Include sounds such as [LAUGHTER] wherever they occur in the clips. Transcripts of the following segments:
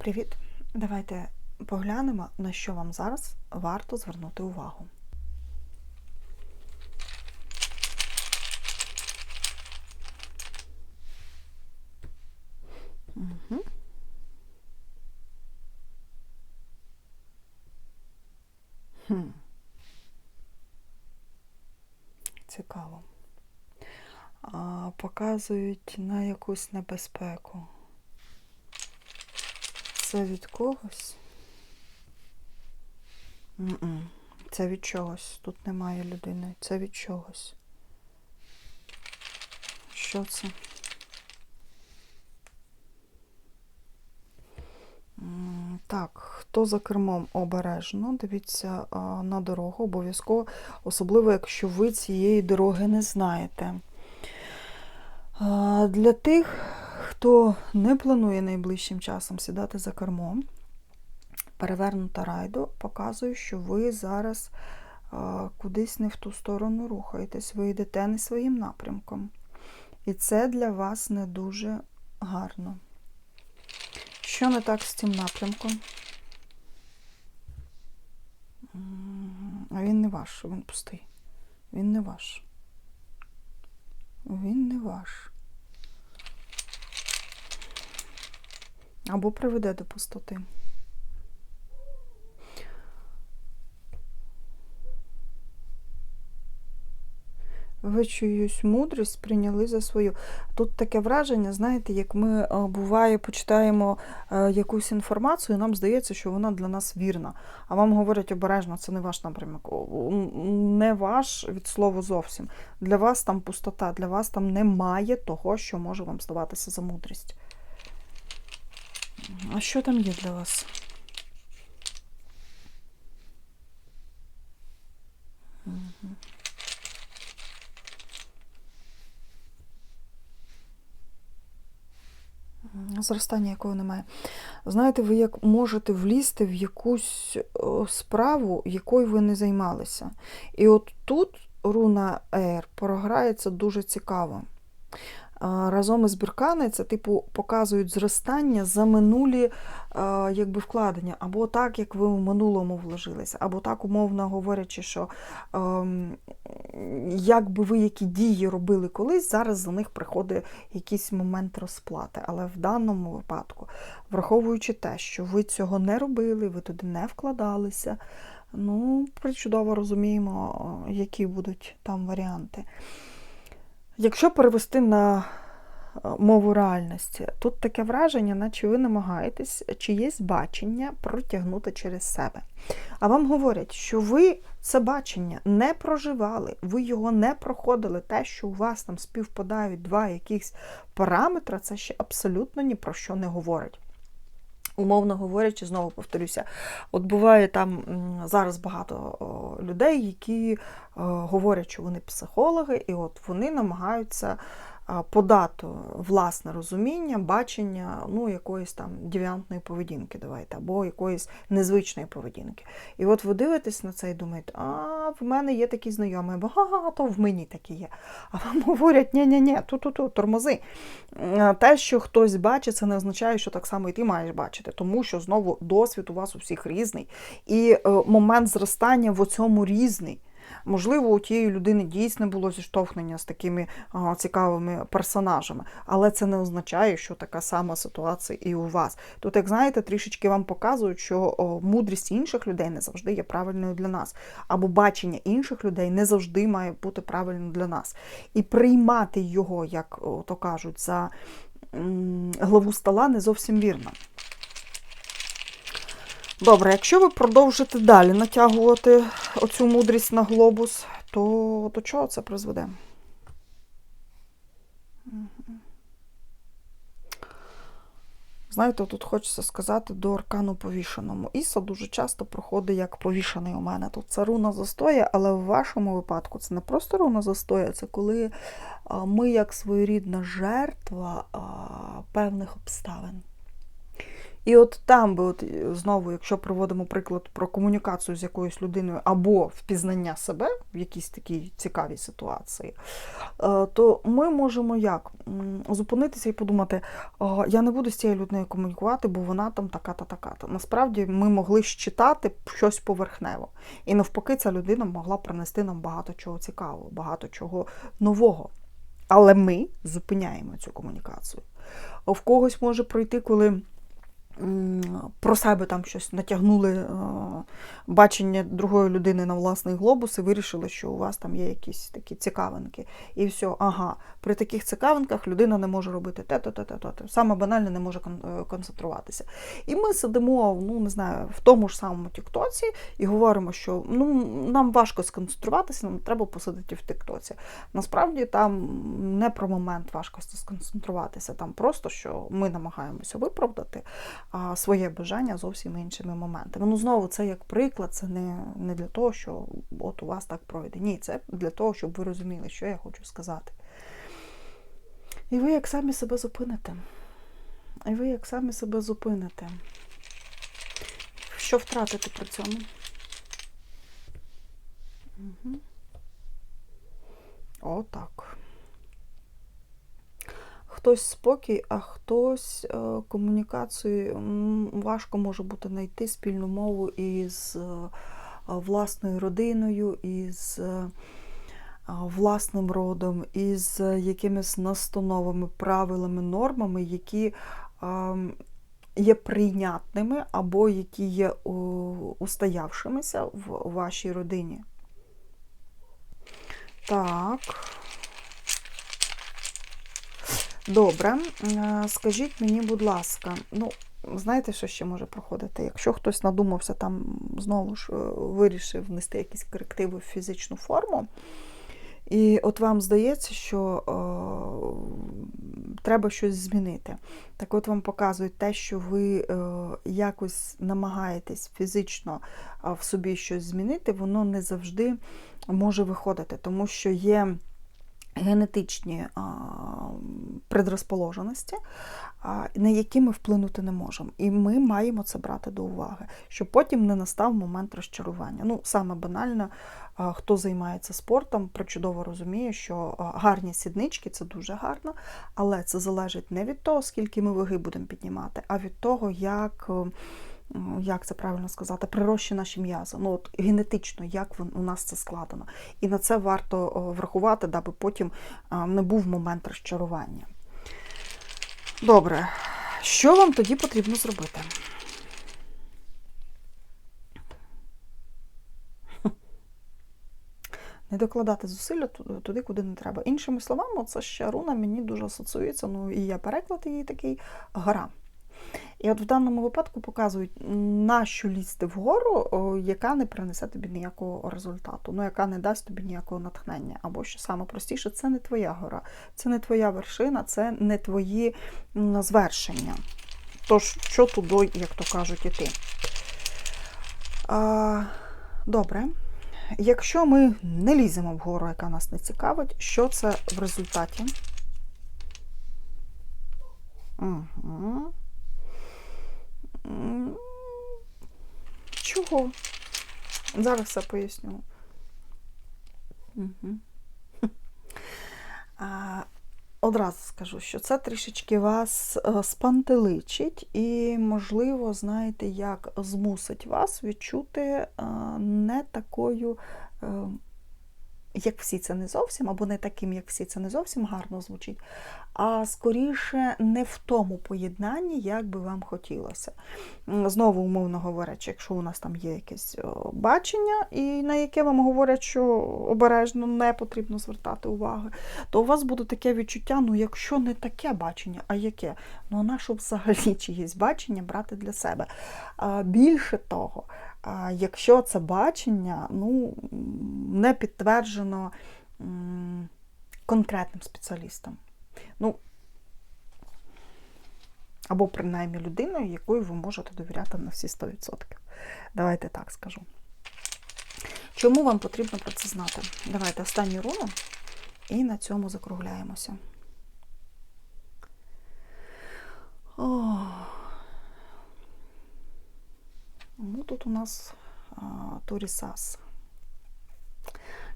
Привіт! Давайте поглянемо, на що вам зараз варто звернути увагу. Угу. Хм. Цікаво. А, показують на якусь небезпеку. Це від когось? М-м. Це від чогось. Тут немає людини. Це від чогось. Що це? Так, хто за кермом обережно, дивіться на дорогу обов'язково, особливо, якщо ви цієї дороги не знаєте. Для тих, хто не планує найближчим часом сідати за кермом, перевернута райду показує, що ви зараз а, кудись не в ту сторону рухаєтесь, ви йдете не своїм напрямком. І це для вас не дуже гарно. Що не так з цим напрямком? А він не ваш, він пустий. Він не ваш. Він не ваш. Або приведе до пустоти. Ви чиюсь мудрість прийняли за свою. Тут таке враження, знаєте, як ми е, буває, почитаємо е, якусь інформацію, нам здається, що вона для нас вірна. А вам говорять обережно, це не ваш напрямок. Не ваш від слова зовсім. Для вас там пустота, для вас там немає того, що може вам здаватися за мудрість. А що там є для вас? Зростання якого немає. Знаєте, ви як можете влізти в якусь справу, якою ви не займалися. І от тут руна Р програється дуже цікаво. Разом із Біркани це, типу, показують зростання за минулі якби, вкладення, або так, як ви в минулому вложилися, або так, умовно говорячи, що ем, як би ви які дії робили колись, зараз за них приходить якийсь момент розплати. Але в даному випадку, враховуючи те, що ви цього не робили, ви туди не вкладалися, ну, причудово розуміємо, які будуть там варіанти. Якщо перевести на е, мову реальності, тут таке враження, наче ви намагаєтесь чиєсь бачення протягнути через себе. А вам говорять, що ви це бачення не проживали, ви його не проходили. Те, що у вас там співпадають два якихось параметри, це ще абсолютно ні про що не говорить. Умовно говорячи, знову повторюся, от буває там зараз багато людей, які говорять, що вони психологи, і от вони намагаються а, подати власне розуміння, бачення ну, якоїсь там девіантної поведінки, давайте, або якоїсь незвичної поведінки. І от ви дивитесь на це і думаєте, а в мене є такі знайомі, багато в мені такі є. А вам [LAUGHS] говорять, ні-ні-ні, ту-ту-ту, тормози. Те, що хтось бачить, це не означає, що так само і ти маєш бачити, тому що знову досвід у вас у всіх різний. І е, момент зростання в цьому різний. Можливо, у тієї людини дійсно було зіштовхнення з такими цікавими персонажами, але це не означає, що така сама ситуація і у вас. Тут, як знаєте, трішечки вам показують, що мудрість інших людей не завжди є правильною для нас, або бачення інших людей не завжди має бути правильним для нас. І приймати його, як то кажуть, за главу стола не зовсім вірно. Добре, якщо ви продовжите далі натягувати оцю мудрість на глобус, то до чого це призведе? Знаєте, тут хочеться сказати до аркану повішеному. Іса дуже часто проходить як повішений у мене. Тут це руна застоя, але в вашому випадку це не просто руна застоя, це коли ми, як своєрідна жертва певних обставин. І от там би, от е, знову, якщо проводимо приклад про комунікацію з якоюсь людиною або впізнання себе в якійсь такій цікавій ситуації, е, то ми можемо як зупинитися і подумати: я не буду з цією людиною комунікувати, бо вона там така-та, така-та. Насправді ми могли щитати щось поверхнево. І навпаки, ця людина могла принести нам багато чого цікавого, багато чого нового. Але ми зупиняємо цю комунікацію. В когось може пройти, коли про себе там щось натягнули е, бачення другої людини на власний глобус і вирішили, що у вас там є якісь такі цікавинки. І все, ага, при таких цікавинках людина не може робити те, то, те, те, те. Саме банальне не може е, концентруватися. І ми сидимо, ну не знаю, в тому ж самому Тіктоці і говоримо, що ну нам важко сконцентруватися, нам треба посидіти в Тіктоці. Насправді там не про момент важко сконцентруватися, там просто що ми намагаємося виправдати а, своє бажання зовсім іншими моментами. Ну знову це як приклад, це не, не для того, що от у вас так пройде. Ні, це для того, щоб ви розуміли, що я хочу сказати. І ви як самі себе зупините. І ви як самі себе зупините. Що втратите при цьому? Угу. Отак. Хтось спокій, а хтось е, комунікацію важко може бути знайти спільну мову із е, власною родиною, із е, власним родом, із якимись настановами, правилами, нормами, які є прийнятними або які є устоявшимися в вашій родині. Так. Добре, Е, скажіть мені, будь ласка, ну, знаєте, що ще може проходити? Якщо хтось надумався там знову ж е, вирішив внести якісь корективи в фізичну форму, і от вам здається, що е, треба щось змінити. Так от вам показують те, що ви е, якось намагаєтесь фізично в собі щось змінити, воно не завжди може виходити, тому що є генетичні предрозположеності, на які ми вплинути не можемо. І ми маємо це брати до уваги, щоб потім не настав момент розчарування. Ну, саме банально, хто займається спортом, причудово розуміє, що гарні сіднички це дуже гарно, але це залежить не від того, скільки ми ваги будемо піднімати, а від того, як. Е, як це правильно сказати, прирощі наші м'язи. Ну, от генетично, як у нас це складено. І на це варто врахувати, даби потім не був момент розчарування. Добре, що вам тоді потрібно зробити? Не докладати зусилля туди, куди не треба. Іншими словами, це ще руна мені дуже асоціюється. Ну і я переклад її такий гора. І от в даному випадку показують, на що лізти вгору, яка не принесе тобі ніякого результату, ну яка не дасть тобі ніякого натхнення. Або що саме простіше, це не твоя гора, це не твоя вершина, це не твої звершення. Тож, що туди, як то кажуть, іти. А, добре. Якщо ми не ліземо вгору, яка нас не цікавить, що це в результаті? Угу. Чого? Зараз все поясню. Угу. [LAUGHS] А, одразу скажу, що це трішечки вас е, спантеличить і, можливо, знаєте, як змусить вас відчути е, не такою. Як всі це не зовсім, або не таким, як всі це не зовсім гарно звучить, а скоріше не в тому поєднанні, як би вам хотілося. Знову, умовно говорячи, якщо у нас там є якесь бачення, і на яке вам говорять, що обережно не потрібно звертати уваги, то у вас буде таке відчуття, ну якщо не таке бачення, а яке? Ну а на що взагалі [LAUGHS] чиєсь бачення брати для себе? Більше того, якщо це бачення ну, не підтверджено конкретним спеціалістом. Ну, або принаймні людиною, якою ви можете довіряти на всі 100%. Давайте так скажу. Чому вам потрібно про це знати? Давайте останню руну і на цьому закругляємося. О, тут у нас Торісас.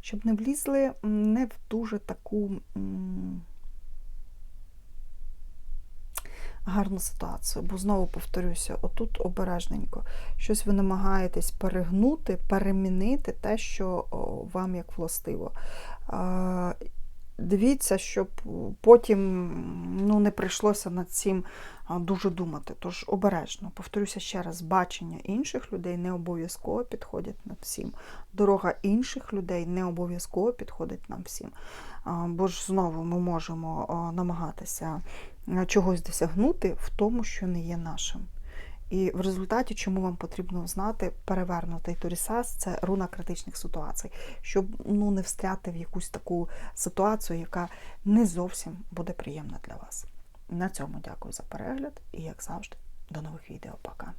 Щоб не влізли не в дуже таку гарну ситуацію. Бо знову повторюся, отут обережненько. Щось ви намагаєтесь перегнути, перемінити те, що вам як властиво. Дивіться, щоб потім ну, не прийшлося над цим дуже думати. Тож обережно, повторюся ще раз, бачення інших людей не обов'язково підходять нам всім. Дорога інших людей не обов'язково підходить нам всім. Бо ж знову ми можемо намагатися чогось досягнути в тому, що не є нашим. І в результаті, чому вам потрібно знати, перевернутий Торісас це руна критичних ситуацій, щоб ну, не встряти в якусь таку ситуацію, яка не зовсім буде приємна для вас. На цьому дякую за перегляд і, як завжди, до нових відео. Пока.